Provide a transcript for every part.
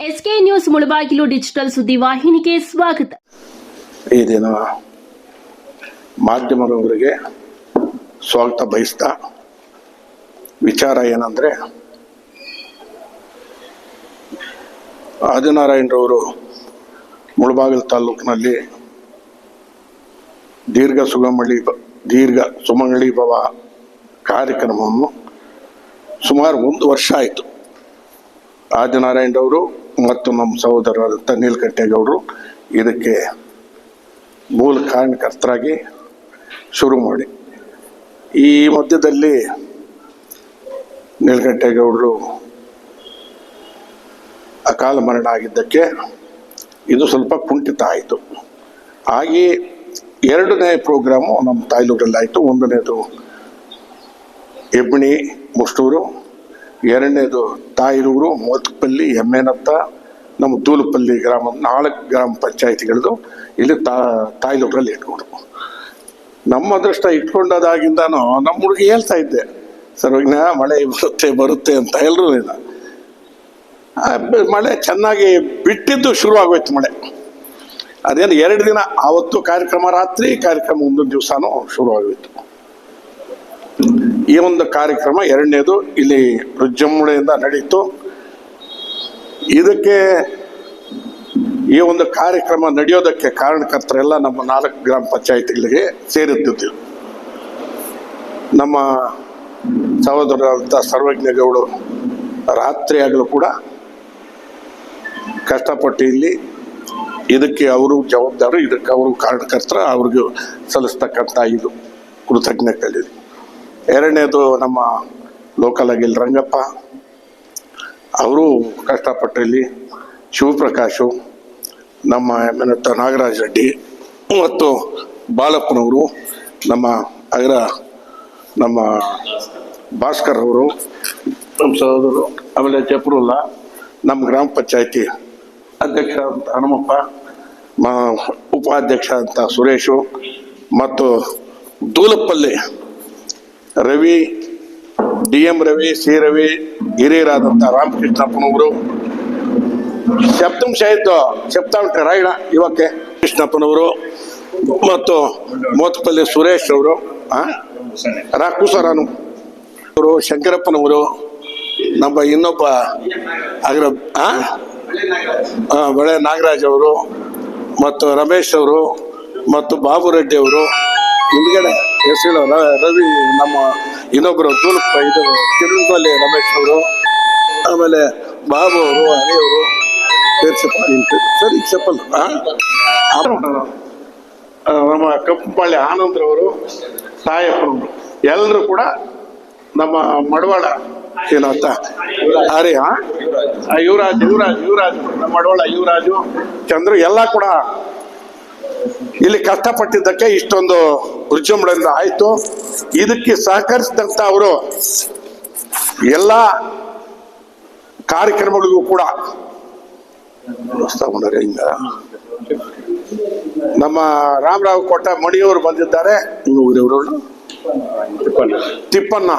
SK news Mulbagal digital ಸುದ್ದಿ ವಾಹಿನಿಗೆ ಸ್ವಾಗತ. ಈ ಮಾಧ್ಯಮದವರಿಗೆ ಸ್ವಾಗತ ಬಯಸ್ತಾ ವಿಚಾರ ಏನಂದ್ರೆ, ಆದಿನಾರಾಯಣರವರು ಮುಳಬಾಗಿಲು ತಾಲೂಕಿನಲ್ಲಿ ದೀರ್ಘ ಸುಗಮಳಿ ದೀರ್ಘ ಸುಮಂಗಳಿ ಭವ ಕಾರ್ಯಕ್ರಮವನ್ನು ಸುಮಾರು ಒಂದು ವರ್ಷ ಆಯಿತು. ಆದಿನಾರಾಯಣರವರು ಮತ್ತು ನಮ್ಮ ಸಹೋದರರಾದಂಥ ನೀಲಕಂಠೇಗೌಡರು ಇದಕ್ಕೆ ಮೂಲ ಕಾರಣಕರ್ತರಾಗಿ ಶುರು ಮಾಡಿ. ಈ ಮಧ್ಯದಲ್ಲಿ ನೀಲಕಂಠೇಗೌಡರು ಅಕಾಲ ಮರಣ ಆಗಿದ್ದಕ್ಕೆ ಇದು ಸ್ವಲ್ಪ ಕುಂಠಿತ ಆಯಿತು. ಹಾಗೆ ಎರಡನೇ ಪ್ರೋಗ್ರಾಮು ನಮ್ಮ ತಾಯ್ಲೂರಲ್ಲಾಯಿತು. ಒಂದನೇದು ಹೆಬ್ಣಿ ಮುಷ್ಟೂರು ಎರಡನೇದು ತಾಯಿರೂರು ಮೋತ್ಪಲ್ಲಿ ಎಮ್ಮೆನತ್ತ, ನಮ್ಮ ತೂಲುಪಲ್ಲಿ ಗ್ರಾಮ, ನಾಲ್ಕು ಗ್ರಾಮ ಪಂಚಾಯತಿಗಳದು ಇಲ್ಲಿ ತಾ, ತಾಯ್ಲೂರಲ್ಲಿ ಇಟ್ಕೊಂಡ್ರು ನಮ್ಮ ಅದೃಷ್ಟ ಇಟ್ಕೊಂಡದಾಗಿಂದನೂ ನಮ್ಮ ಹುಡುಗಿ ಹೇಳ್ತಾ ಇದ್ದೆ ಸರ್ವಜ್ಞ ಮಳೆ ಬರುತ್ತೆ ಬರುತ್ತೆ ಅಂತ ಎಲ್ಲರೂ ಇಲ್ಲ ಮಳೆ ಚೆನ್ನಾಗಿ ಬಿಟ್ಟಿದ್ದು ಶುರು ಆಗೋಯ್ತು ಮಳೆ. ಅದೇನು ಎರಡು ದಿನ, ಆವತ್ತು ಕಾರ್ಯಕ್ರಮ ರಾತ್ರಿ, ಕಾರ್ಯಕ್ರಮ ಒಂದೊಂದು ದಿವಸನೂ ಶುರು ಆಗೋಯ್ತು. ಈ ಒಂದು ಕಾರ್ಯಕ್ರಮ ಎರಡನೇದು ಇಲ್ಲಿ ರುಜ್ಜಮ್ಮುಳೆಯಿಂದ ನಡೀತು. ಇದಕ್ಕೆ ಈ ಒಂದು ಕಾರ್ಯಕ್ರಮ ನಡೆಯೋದಕ್ಕೆ ಕಾರಣಕರ್ತರೆಲ್ಲ ನಮ್ಮ ನಾಲ್ಕು ಗ್ರಾಮ ಪಂಚಾಯತಿಗಳಿಗೆ ಸೇರಿದ್ದು ನಮ್ಮ ಸಹೋದರರಾದಂಥ ಸರ್ವಜ್ಞಗೌಡರು ರಾತ್ರಿ ಆಗಲೂ ಕೂಡ ಕಷ್ಟಪಟ್ಟು ಇಲ್ಲಿ ಇದಕ್ಕೆ ಅವರು ಜವಾಬ್ದಾರು, ಇದಕ್ಕೆ ಅವರು ಕಾರಣಕರ್ತರ, ಅವ್ರಿಗೆ ಸಲ್ಲಿಸ್ತಕ್ಕಂಥ ಇದು ಕೃತಜ್ಞತೆ ಎರಡನೇದು ನಮ್ಮ ಲೋಕಲ್ ಆಗಿಲ್ ರಂಗಪ್ಪ. ಅವರು ಕಷ್ಟಪಟ್ಟು ಇಲ್ಲಿ ಶಿವಪ್ರಕಾಶು, ನಮ್ಮ ಎಮ್ಮೆನತ್ತ ನಾಗರಾಜ್ ರೆಡ್ಡಿ ಮತ್ತು ಬಾಲಪ್ಪನವರು, ನಮ್ಮ ಅಗ್ರ ನಮ್ಮ ಭಾಸ್ಕರ್ ಅವರು, ನಮ್ಮ ಸಹೋದರರು, ಆಮೇಲೆ ಜಪರುಲ್ಲ ನಮ್ಮ ಗ್ರಾಮ ಪಂಚಾಯತಿ ಅಧ್ಯಕ್ಷ ಅಂತ ಹನುಮಪ್ಪ, ಮ ಉಪಾಧ್ಯಕ್ಷ ಅಂತ ಸುರೇಶು ಮತ್ತು Dulappalli Ravi, D M Ravi, C Ravi ಹಿರಿಯರಾದಂಥ ರಾಮಕೃಷ್ಣಪ್ಪನವರು ಸಪ್ತಂಶ ಇತ್ತು ಉಂಟು ರಾಯಣ ಇವಕ್ಕೆ ಕೃಷ್ಣಪ್ಪನವರು ಮತ್ತು ಮೋತಪಲ್ಲಿ ಸುರೇಶ್ ಅವರು ರಾಕುಸರಾನು ಅವರು ಶಂಕರಪ್ಪನವರು. ನಮ್ಮ ಇನ್ನೊಬ್ಬ ಅಗ್ರ ಬಳೆ ನಾಗರಾಜ್ ಅವರು, ಮತ್ತು ರಮೇಶ್ ಅವರು, ಮತ್ತು ಬಾಬು ರೆಡ್ಡಿ ಅವರು. ಹಿಂದ್ಗಡೆ ಎಸ್ ರವಿ ನಮ್ಮ ಇನ್ನೊಬ್ಬರು ತೂಲ್ಪ ಇದು ತಿರುಮಲೆ ರಮೇಶ್ ಅವರು, ಆಮೇಲೆ ಬಾಬು ಅವರು ಹರಿಯವರು ಸೇರಿಸಪ್ಪ ನಿಂತು ಸರಿ, ಚಪ್ಪಲ್. ನಮ್ಮ ಕಪ್ಪಳ್ಳಿ ಆನಂದ್ರವರು ಸಾಯಪ್ಪನವರು ಎಲ್ಲರೂ ಕೂಡ ನಮ್ಮ ಮಡವಾಳ, ಏನಂತ? ಅರಿ ಆ, ಯುವರಾಜ್ ಯುವರಾಜ್ ಯುವರಾಜ್, ನಮ್ಮ ಮಡವಾಳ, ಯುವರಾಜು, ಚಂದ್ರು, ಎಲ್ಲ ಕೂಡ ಇಲ್ಲಿ ಕಷ್ಟಪಟ್ಟಿದ್ದಕ್ಕೆ ಇಷ್ಟೊಂದು ವಿಜೃಂಭಣೆಯಿಂದ ಆಯ್ತು. ಇದಕ್ಕೆ ಸಹಕರಿಸಿದಂತ ಅವರು ಎಲ್ಲ ಕಾರ್ಯಕ್ರಮಗಳಿಗೂ ಕೂಡ ನಮ್ಮ ರಾಮರಾವ್ ಕೋಟ ಮಣಿಯವರು ಬಂದಿದ್ದಾರೆ. ಇವರು ತಿಪ್ಪಣ್ಣ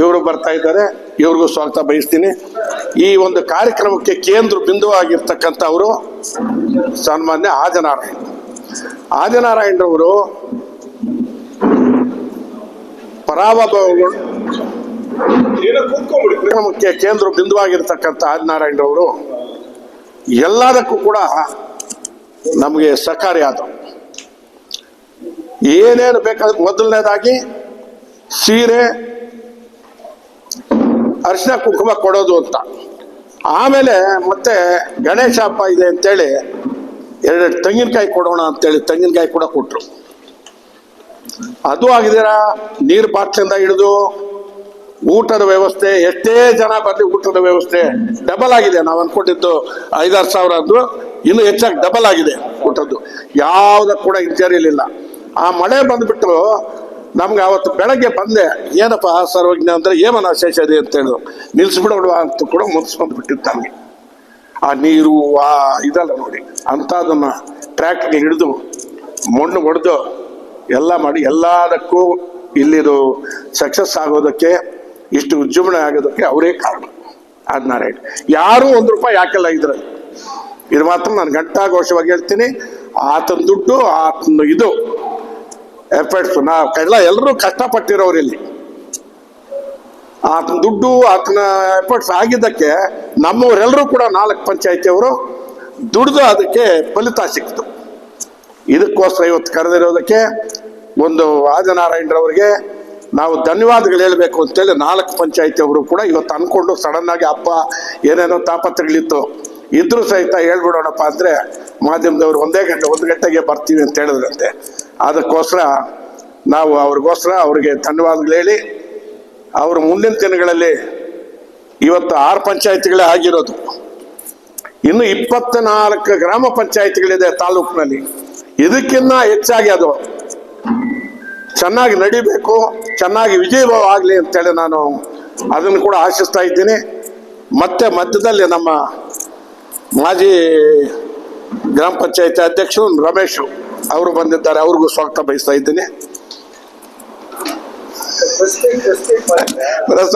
ಇವರು ಬರ್ತಾ ಇದ್ದಾರೆ, ಇವ್ರಿಗೂ ಸ್ವಾಗತ ಬಯಸ್ತೀನಿ. ಈ ಒಂದು ಕಾರ್ಯಕ್ರಮಕ್ಕೆ ಕೇಂದ್ರ ಬಿಂದು ಆಗಿರ್ತಕ್ಕಂಥವರು ಸನ್ಮಾನ್ಯ ಆದಿನಾರಾಯಣ. ಆದಿನಾರಾಯಣರವರು ಪರಾಭವಗಳು ಕಾರ್ಯಕ್ರಮಕ್ಕೆ ಕೇಂದ್ರ ಬಿಂದುವಾಗಿರ್ತಕ್ಕಂಥ ಆದಿನಾರಾಯಣರವರು ಎಲ್ಲದಕ್ಕೂ ಕೂಡ ನಮಗೆ ಸಹಕಾರಿ ಆದವು ಏನೇನು ಬೇಕಾದ ಮೊದಲನೇದಾಗಿ ಸೀರೆ, ಅರಿಶಿನ ಕುಂಕುಮ ಕೊಡೋದು ಅಂತ. ಆಮೇಲೆ ಮತ್ತೆ ಗಣೇಶ ಹಬ್ಬ ಇದೆ ಅಂತೇಳಿ ಎರಡೆರಡು ತೆಂಗಿನಕಾಯಿ ಕೊಡೋಣ ಅಂತೇಳಿ ತೆಂಗಿನಕಾಯಿ ಕೂಡ ಕೊಟ್ರು. ಅದು ಆಗಿದ್ದೀರಾ ನೀರು ಬಾಟ್ಲಿಂದ ಹಿಡಿದು ಊಟದ ವ್ಯವಸ್ಥೆ, ಎಷ್ಟೇ ಜನ ಬರಲಿ ಊಟದ ವ್ಯವಸ್ಥೆ ಡಬಲ್ ಆಗಿದೆ. ನಾವು ಅನ್ಕೊಂಡಿದ್ದು ಐದಾರು ಸಾವಿರ ಅಂದ್ರು, ಇನ್ನು ಹೆಚ್ಚಾಗಿ ಡಬಲ್ ಆಗಿದೆ ಊಟದ್ದು. ಯಾವುದಕ್ಕೂ ಕೂಡ ಇರಲಿಲ್ಲ ಆ ಮಳೆ ಬಂದ್ಬಿಟ್ಟು ನಮ್ಗೆ ಅವತ್ತು ಬೆಳಗ್ಗೆ ಬಂದೆ, ಏನಪ್ಪ ಸರ್ವಜ್ಞ ಅಂದ್ರೆ ಏಮನ ಶೇಷ ಇದೆ ಅಂತ ಹೇಳಿದ್ರು ನಿಲ್ಸ್ಬಿಡೋಣ ಅಂತ ಕೂಡ ಮುನ್ಸ್ಕೊಂಡ್ ಬಿಟ್ಟಿತ್ತು ನಮಗೆ. ಆ ನೀರು, ಆ ಇದಲ್ಲ ನೋಡಿ ಅಂಥದನ್ನ ಟ್ರ್ಯಾಕ್ಗೆ ಹಿಡಿದು, ಮಣ್ಣು ಹೊಡೆದು ಎಲ್ಲ ಮಾಡಿ, ಎಲ್ಲದಕ್ಕೂ ಇಲ್ಲಿದು ಸಕ್ಸಸ್ ಆಗೋದಕ್ಕೆ, ಇಷ್ಟು ಉಜ್ಜುಮಣೆ ಆಗೋದಕ್ಕೆ ಅವರೇ ಕಾರಣ. ಆದ್ನಾರಾಯಣ ಯಾರೂ ಒಂದು ರೂಪಾಯಿ ಯಾಕೆಲ್ಲ ಇದ್ರಲ್ಲಿ. ಇದು ಮಾತ್ರ ನಾನು ಘಂಟಾಘೋಷವಾಗಿ ಹೇಳ್ತೀನಿ. ಆತನ ದುಡ್ಡು, ಆತನ ಇದು. ಎಫರ್ಟ್ಸ್ ನಾ ಎಲ್ಲ ಎಲ್ಲರೂ ಕಷ್ಟಪಟ್ಟಿರೋರು ಇಲ್ಲಿ. ಆತನ ದುಡ್ಡು ಆತನ ಎಫರ್ಟ್ಸ್ ಆಗಿದ್ದಕ್ಕೆ ನಮ್ಮವರೆಲ್ಲರೂ ಕೂಡ ನಾಲ್ಕು ಪಂಚಾಯತಿಯವರು ದುಡ್ದು ಅದಕ್ಕೆ ಫಲಿತ ಸಿಕ್ತು ಇದಕ್ಕೋಸ್ಕರ ಇವತ್ತು ಕರೆದಿರೋದಕ್ಕೆ ಒಂದು ಆದಿನಾರಾಯಣರವರಿಗೆ ನಾವು ಧನ್ಯವಾದಗಳು ಹೇಳಬೇಕು ಅಂತೇಳಿ ನಾಲ್ಕು ಪಂಚಾಯತಿ ಅವರು ಕೂಡ ಇವತ್ತು ಅನ್ಕೊಂಡು ಸಡನ್ ಆಗಿ ಹಬ್ಬ ಏನೇನೋ ತಾಪತ್ರಗಳಿತ್ತು, ಇದ್ರೂ ಸಹಿತ ಹೇಳ್ಬಿಡೋಣಪ್ಪ ಅಂದ್ರೆ ಮಾಧ್ಯಮದವ್ರು ಒಂದೇ ಗಂಟೆ, ಒಂದು ಗಂಟೆಗೆ ಬರ್ತೀವಿ ಅಂತ ಹೇಳಿದ್ರಂತೆ. ಅದಕ್ಕೋಸ್ಕರ ನಾವು ಅವ್ರಿಗೋಸ್ಕರ ಅವ್ರಿಗೆ ಧನ್ಯವಾದಗಳು ಹೇಳಿ, ಅವರು ಮುಂದಿನ ದಿನಗಳಲ್ಲಿ ಇವತ್ತು ಆರು ಪಂಚಾಯತಿಗಳೇ ಆಗಿರೋದು. ಇನ್ನು ಇಪ್ಪತ್ನಾಲ್ಕು ಗ್ರಾಮ ಪಂಚಾಯತಿಗಳಿದೆ ತಾಲೂಕಿನಲ್ಲಿ. ಇದಕ್ಕಿನ್ನ ಹೆಚ್ಚಾಗಿ ಅದು ಚೆನ್ನಾಗಿ ನಡಿಬೇಕು, ಚೆನ್ನಾಗಿ ವಿಜಯಭಾವ ಆಗಲಿ ಅಂತೇಳಿ ನಾನು ಅದನ್ನು ಕೂಡ ಆಶಿಸ್ತಾ ಇದ್ದೀನಿ. ಮತ್ತೆ ಮಧ್ಯದಲ್ಲಿ ನಮ್ಮ ಮಾಜಿ ಗ್ರಾಮ ಪಂಚಾಯತಿ ಅಧ್ಯಕ್ಷರು ರಮೇಶ್. ಅವರು ಬಂದಿದ್ದಾರೆ, ಅವ್ರಿಗೂ ಸ್ವಾಗತ ಬಯಸ್ತಾ ಇದ್ದೀನಿ.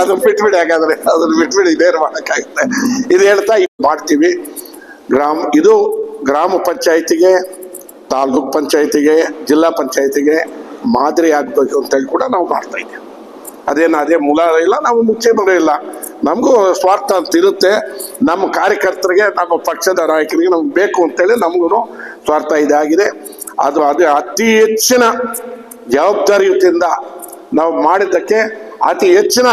ಅದನ್ನ ಬಿಟ್ಬಿಡಿ ಹಾಗಾದ್ರೆ, ಅದನ್ನ ಬಿಟ್ಬಿಡಿ ಬೇರೆ ಮಾಡೋಕ್ಕಾಗುತ್ತೆ. ಇದು ಹೇಳ್ತಾ ಮಾಡ್ತೀವಿ. ಗ್ರಾಮ, ಇದು ಗ್ರಾಮ ಪಂಚಾಯತಿಗೆ, ತಾಲೂಕ್ ಪಂಚಾಯತಿಗೆ, ಜಿಲ್ಲಾ ಪಂಚಾಯತಿಗೆ ಮಾದರಿ ಆಗ್ಬೇಕು ಅಂತೇಳಿ ಕೂಡ ನಾವು ಮಾಡ್ತಾ ಇದ್ದೀವಿ. ಅದೇನು, ಅದೇ ಮೂಲ ಇಲ್ಲ, ನಾವು ಮುಚ್ಚೆ ಇಲ್ಲ. ನಮಗೂ ಸ್ವಾರ್ಥ ಅಂತ ಇರುತ್ತೆ. ನಮ್ಮ ಕಾರ್ಯಕರ್ತರಿಗೆ, ನಮ್ಮ ಪಕ್ಷದ ನಾಯಕರಿಗೆ ನಮ್ಗೆ ಬೇಕು ಅಂತೇಳಿ ನಮಗೂ ಸ್ವಾರ್ಥ ಇದಾಗಿದೆ. ಅದು ಅದೇ ಅತಿ ಹೆಚ್ಚಿನ ಜವಾಬ್ದಾರಿಯುತಿಯಿಂದ ನಾವು ಮಾಡಿದ್ದಕ್ಕೆ ಅತಿ ಹೆಚ್ಚಿನ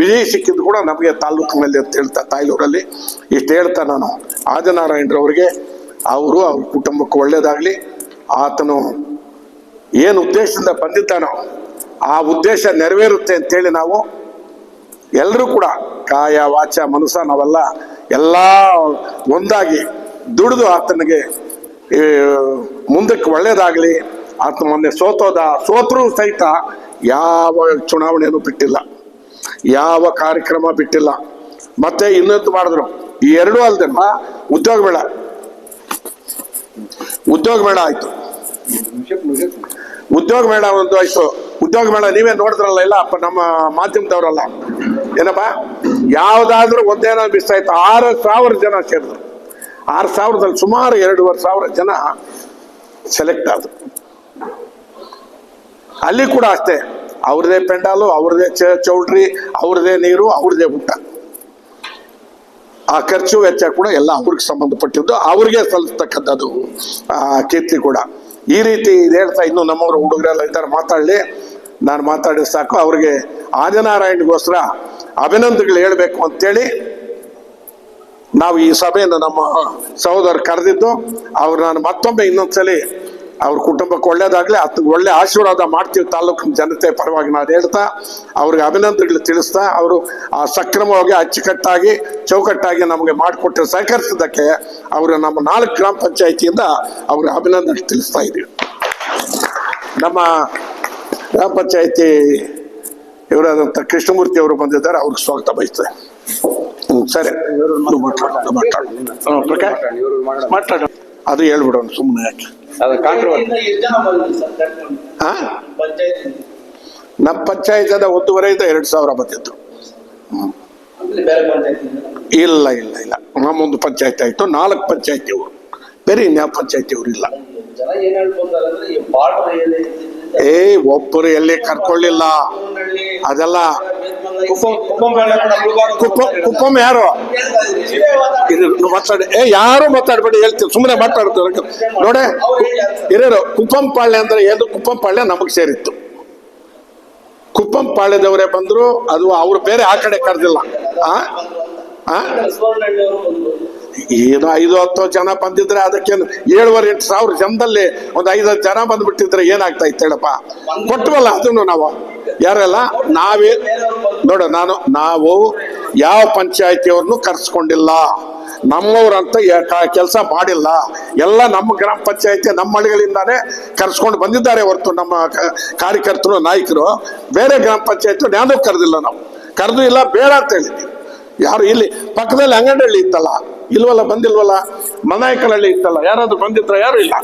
ವಿಜಯ ಸಿಕ್ಕಿದ್ದು ಕೂಡ ನಮಗೆ ತಾಲೂಕಿನಲ್ಲಿ ಅಂತ ಹೇಳ್ತಾ, ತಾಯ್ಲೂರಲ್ಲಿ ಇಷ್ಟು ಹೇಳ್ತಾ ನಾನು. ಆದಿನಾರಾಯಣರವರಿಗೆ ಅವರು ಅವ್ರ ಕುಟುಂಬಕ್ಕೆ ಒಳ್ಳೇದಾಗಲಿ. ಆತನು ಏನು ಉದ್ದೇಶದಿಂದ ಬಂದಿದ್ದಾನೋ ಆ ಉದ್ದೇಶ ನೆರವೇರುತ್ತೆ ಅಂತೇಳಿ ನಾವು ಎಲ್ಲರೂ ಕೂಡ ಕಾಯ, ವಾಚ, ಮನಸ್ಸ, ನಾವೆಲ್ಲ ಎಲ್ಲ ಒಂದಾಗಿ ದುಡಿದು ಆತನಿಗೆ ಮುಂದಕ್ಕೆ ಒಳ್ಳೇದಾಗಲಿ, ಆತ ಮೊನ್ನೆ ಸೋತೋದ, ಸೋತರೂ ಸಹಿತ ಯಾವ ಚುನಾವಣೆಯನ್ನು ಬಿಟ್ಟಿಲ್ಲ, ಯಾವ ಕಾರ್ಯಕ್ರಮ ಬಿಟ್ಟಿಲ್ಲ. ಮತ್ತೆ ಇನ್ನೊಂದು ಮಾಡಿದ್ರು. ಈ ಎರಡೂ ಅಲ್ದಮ್ಮ ಉದ್ಯೋಗ ಬೇಡ ಉದ್ಯೋಗ ಮೇಳ ಆಯ್ತು. ಉದ್ಯೋಗ ಮೇಳ ಒಂದು ಆಯ್ತು. ಉದ್ಯೋಗ ಮೇಳ ನೀವೇ ನೋಡಿದ್ರಲ್ಲ ಇಲ್ಲ ಅಪ್ಪ ನಮ್ಮ ಮಾಧ್ಯಮದವರಲ್ಲ. ಏನಪ್ಪ? ಯಾವ್ದಾದ್ರೂ ಒಂದೇನೋ ಮಿಸ್ ಆಯ್ತು. ಆರು ಸಾವಿರ ಜನ ಸೇರಿದ್ರು. ಆರು ಸಾವಿರದಲ್ಲಿ ಸುಮಾರು ಎರಡೂವರೆ ಸಾವಿರ ಜನ ಸೆಲೆಕ್ಟ್ ಆದ್ರು. ಅಲ್ಲಿ ಕೂಡ ಅಷ್ಟೇ. ಅವ್ರದೇ ಪೆಂಡಾಲು, ಅವ್ರದೇ ಚೌಲ್ಟ್ರಿ, ಅವ್ರದೇ ನೀರು, ಅವ್ರದೇ ಊಟ. ಆ ಖರ್ಚು ವೆಚ್ಚ ಕೂಡ ಎಲ್ಲ ಅವ್ರಿಗೆ ಸಂಬಂಧಪಟ್ಟಿದ್ದು. ಅವ್ರಿಗೆ ಸಲ್ಲಿಸ್ತಕ್ಕಂಥದ್ದು, ಆ, ಕೀರ್ತಿ ಕೂಡ. ಈ ರೀತಿ ಇದು ಹೇಳ್ತಾ ಇನ್ನು ನಮ್ಮವರು ಹುಡುಗರೆಲ್ಲ ಇದ್ದಾರೆ, ಮಾತಾಡಲಿ. ನಾನು ಮಾತಾಡಿದ ಸಾಕು. ಅವ್ರಿಗೆ ಆದಿನಾರಾಯಣಗೋಸ್ಕರ ಅಭಿನಂದನೆಗಳು ಹೇಳಬೇಕು ಅಂತೇಳಿ ನಾವು ಈ ಸಭೆಯನ್ನು ನಮ್ಮ ಸಹೋದರ ಕರೆದಿದ್ದು ಅವ್ರು ನಾನು ಮತ್ತೊಮ್ಮೆ ಇನ್ನೊಂದ್ಸಲಿ ಅವ್ರ ಕುಟುಂಬಕ್ಕೆ ಒಳ್ಳೇದಾಗಲಿ ಅದು ಒಳ್ಳೆ ಆಶೀರ್ವಾದ ಮಾಡ್ತೀವಿ ತಾಲೂಕಿನ ಜನತೆ ಪರವಾಗಿ ನಾನು ಹೇಳ್ತಾ ಅವ್ರಿಗೆ ಅಭಿನಂದನೆಗಳು ತಿಳಿಸ್ತಾ ಅವರು ಆ ಸಕ್ರಮವಾಗಿ ಅಚ್ಚುಕಟ್ಟಾಗಿ ಚೌಕಟ್ಟಾಗಿ ನಮಗೆ ಮಾಡಿಕೊಟ್ಟು ಸಹಕರಿಸಿದ್ದಕ್ಕೆ ಅವರು ನಮ್ಮ ನಾಲ್ಕು ಗ್ರಾಮ ಪಂಚಾಯಿತಿಯಿಂದ ಅವ್ರಿಗೆ ಅಭಿನಂದನೆ ತಿಳಿಸ್ತಾ ಇದ್ದೀವಿ. ನಮ್ಮ ಗ್ರಾಮ ಪಂಚಾಯಿತಿ ಇವರಾದಂಥ ಕೃಷ್ಣಮೂರ್ತಿ ಅವರು ಬಂದಿದ್ದಾರೆ ಅವ್ರಿಗೆ ಸ್ವಾಗತ ಬಯಸ್ತೇನೆ. ಹ್ಮ್, ಸರಿ. ಮಾತಾಡ ಮಾತಾಡು, ಮಾತಾಡು. ಹ್ಮ್, ಪ್ರಕಾಶ್ ಮಾತಾಡು ಅದು ಹೇಳ್ಬಿಡೋಣ ಸುಮ್ಮನೆ ಯಾಕೆ? ನಮ್ಮ ಪಂಚಾಯತ್ ಒಂದೂವರೆ ಇಂದ ಎರಡು ಸಾವಿರ ಬಂದಿತ್ತು ಇಲ್ಲ ಇಲ್ಲ ಇಲ್ಲ. ನಮ್ಮೊಂದು ಪಂಚಾಯತ್ ಆಯ್ತು ನಾಲ್ಕು ಪಂಚಾಯತಿ ಅವರು ಬೇರೆ ಇನ್ಯಾವ ಪಂಚಾಯತಿ ಅವರು ಇಲ್ಲ ಜನ ಏನ್ ಹೇಳ್ಕೊಂತಾರೆ ಅಂದ್ರೆ ಈ ಬಾರ್ಡರ್ ಎಲ್ಲಿ ಏ ಒಬ್ಬರು ಎಲ್ಲಿ ಕರ್ಕೊಳ್ಳಿಲ್ಲ. ಅದೆಲ್ಲ ಕುಪ್ಪ ಕುಪ್ಪಂ ಯಾರು? ಇದು ಮಾತಾಡಿ ಏ ಯಾರು ಮಾತಾಡ್ಬೇಡಿ ಹೇಳ್ತೀವಿ ಸುಮ್ಮನೆ ಮಾತಾಡ್ತಾರೆ ನೋಡೇ ಹಿರಿಯರು ಕುಪ್ಪಂ ಪಾಳ್ಯ ಅಂದ್ರೆ ಏನು? ಕುಪ್ಪಂ ಪಾಳ್ಯ ನಮಗ್ ಸೇರಿತ್ತು. ಕುಪ್ಪಂ ಪಾಳ್ಯದವರೇ ಬಂದ್ರು ಅದು ಅವ್ರು ಬೇರೆ ಆ ಕಡೆ ಕರೆದಿಲ್ಲ. ಏನು ಐದು ಹತ್ತು ಜನ ಬಂದಿದ್ರೆ ಅದಕ್ಕೇನು? ಏಳುವರೆ ಎಂಟು ಸಾವಿರ ಜನದಲ್ಲಿ ಒಂದು ಐದು ಹತ್ತು ಜನ ಬಂದ್ಬಿಟ್ಟಿದ್ರೆ ಏನಾಗ್ತಾ ಇತ್ತು ಹೇಳಪ್ಪ? ಕೊಟ್ಟವಲ್ಲ ಅದನ್ನು ನಾವು. ಯಾರೆಲ್ಲ? ನಾವೇ. ನೋಡ, ನಾನು, ನಾವು ಯಾವ ಪಂಚಾಯತಿಯವ್ರನ್ನು ಕರ್ಸ್ಕೊಂಡಿಲ್ಲ. ನಮ್ಮವ್ರಂತ ಕೆಲಸ ಮಾಡಿಲ್ಲ. ಎಲ್ಲ ನಮ್ಮ ಗ್ರಾಮ ಪಂಚಾಯತಿ, ನಮ್ಮ ಹಳ್ಳಿಗಳಿಂದಾನೇ ಕರ್ಸ್ಕೊಂಡು ಬಂದಿದ್ದಾರೆ ಹೊರತು ನಮ್ಮ ಕಾರ್ಯಕರ್ತರು, ನಾಯಕರು. ಬೇರೆ ಗ್ರಾಮ ಪಂಚಾಯತ್ ಯಾವ್ದೂ ಕರೆದಿಲ್ಲ ನಾವು. ಕರೆದು ಇಲ್ಲ, ಬೇಡ ಅಂತ ಹೇಳಿದ್ವಿ ಯಾರು ಇಲ್ಲಿ, ಪಕ್ಕದಲ್ಲಿ ಅಂಗನಹಳ್ಳಿ ಇತ್ತಲ್ಲ? ಇಲ್ವಲ್ಲ, ಬಂದಿಲ್ವಲ್ಲ? ಮನಾಯಕನಹಳ್ಳಿ ಇತ್ತಲ್ಲ? ಯಾರಾದ್ರೂ ಬಂದಿದ್ರ? ಯಾರು ಇಲ್ಲ.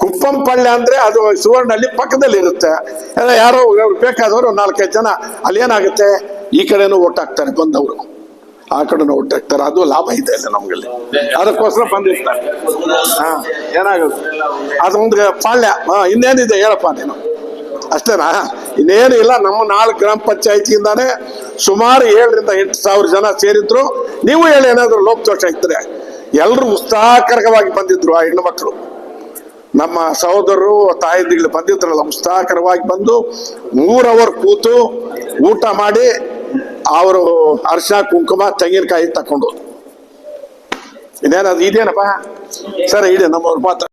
ಕುಪ್ಪಂ ಪಳ್ಳೆ ಅಂದ್ರೆ ಅದು ಸುವರ್ಣಹಳ್ಳಿ ಪಕ್ಕದಲ್ಲಿ ಇರುತ್ತೆ ಎಲ್ಲ ಯಾರೋ ಬೇಕಾದವರು ನಾಲ್ಕೈದು ಜನ, ಅಲ್ಲಿ ಏನಾಗುತ್ತೆ? ಈ ಕಡೆನೂ ಹಾಕ್ತಾರೆ ಬಂದವರು. ಆ ಕಡೆನೂ ಒಟ್ಟಾಗ್ತಾರೆ ಅದು ಲಾಭ ಇದೆ ಅಲ್ಲಿ ನಮ್ಗಲ್ಲಿ. ಅದಕ್ಕೋಸ್ಕರ ಬಂದಿರ್ತಾರೆ. ಹಾ, ಏನಾಗುತ್ತೆ? ಅದೊಂದು ಪಾಳ್ಯ ಹಾ, ಇನ್ನೇನಿದೆ ಹೇಳಪ್ಪ ನೀನು. ಅಷ್ಟೇನಾ? ಇನ್ನೇನು ಇಲ್ಲ, ನಮ್ಮ ನಾಲ್ಕು ಗ್ರಾಮ ಪಂಚಾಯತಿಯಿಂದಾನೇ ಸುಮಾರು ಏಳರಿಂದ ಎಂಟು ಸಾವಿರ ಜನ ಸೇರಿದ್ರು. ನೀವು ಹೇಳಿ ಏನಾದ್ರು ಲೋಪದೋಷ ಇದ್ರೆ. ಎಲ್ಲರೂ ಉತ್ಸಾಹಕರವಾಗಿ ಬಂದಿದ್ರು ಆ ಹೆಣ್ಣು ಮಕ್ಕಳು. ನಮ್ಮ ಸಹೋದರರು ತಾಯಂದಿಗಳು ಬಂದಿರ್ತಾರಲ್ಲ ಉತ್ಸಾಹಕರವಾಗಿ ಬಂದು ಮೂರ್ ಅವರ್ ಕೂತು ಊಟ ಮಾಡಿ ಅವರು ಅರ್ಶ ಕುಂಕುಮ, ತೆಂಗಿನಕಾಯಿ ತಕೊಂಡು ಇದೇನದು, ಇದೇನಪ್ಪ? ಸರಿ ಇದೆ ನಮ್ಮವ್ರ ಮಾತು